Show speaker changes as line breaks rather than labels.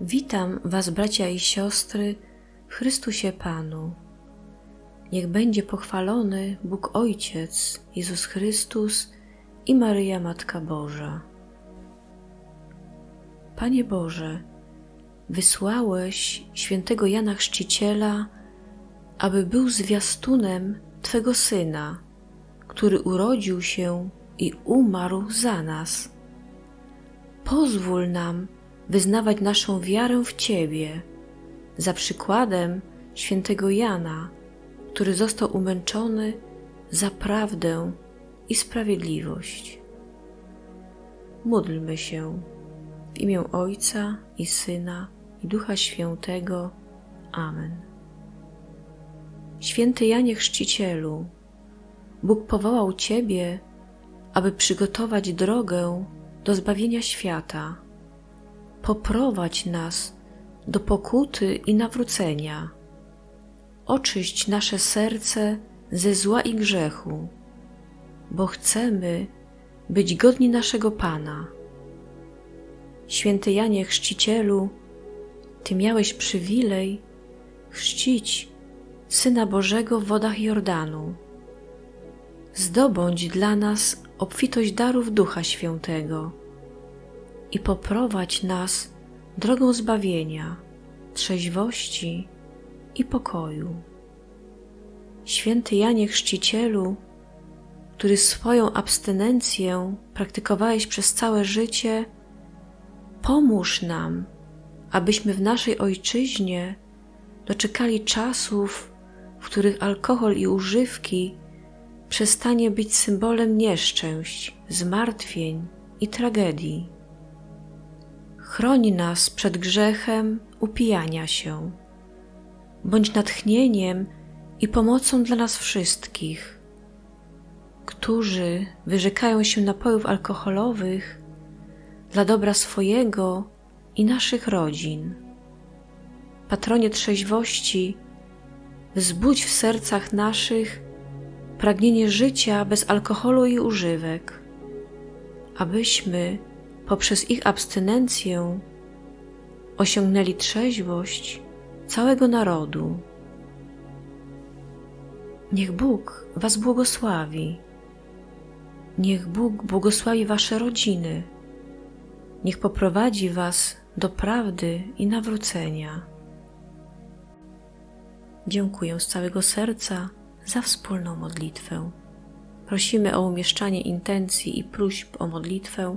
Witam Was, bracia i siostry, w Chrystusie Panu. Niech będzie pochwalony Bóg Ojciec, Jezus Chrystus i Maryja Matka Boża. Panie Boże, wysłałeś świętego Jana Chrzciciela, aby był zwiastunem Twego Syna, który urodził się i umarł za nas. Pozwól nam wyznawać naszą wiarę w Ciebie, za przykładem świętego Jana, który został umęczony za prawdę i sprawiedliwość. Módlmy się w imię Ojca i Syna i Ducha Świętego. Amen. Święty Janie Chrzcicielu, Bóg powołał Ciebie, aby przygotować drogę do zbawienia świata. Poprowadź nas do pokuty i nawrócenia. Oczyść nasze serce ze zła i grzechu, bo chcemy być godni naszego Pana. Święty Janie Chrzcicielu, Ty miałeś przywilej chrzcić Syna Bożego w wodach Jordanu. Zdobądź dla nas obfitość darów Ducha Świętego i poprowadź nas drogą zbawienia, trzeźwości i pokoju. Święty Janie Chrzcicielu, który swoją abstynencję praktykowałeś przez całe życie, pomóż nam, abyśmy w naszej ojczyźnie doczekali czasów, w których alkohol i używki przestanie być symbolem nieszczęść, zmartwień i tragedii. Chroni nas przed grzechem upijania się. Bądź natchnieniem i pomocą dla nas wszystkich, którzy wyrzekają się napojów alkoholowych dla dobra swojego i naszych rodzin. Patronie trzeźwości, wzbudź w sercach naszych pragnienie życia bez alkoholu i używek, abyśmy poprzez ich abstynencję osiągnęli trzeźwość całego narodu. Niech Bóg Was błogosławi. Niech Bóg błogosławi Wasze rodziny. Niech poprowadzi Was do prawdy i nawrócenia. Dziękuję z całego serca za wspólną modlitwę. Prosimy o umieszczanie intencji i próśb o modlitwę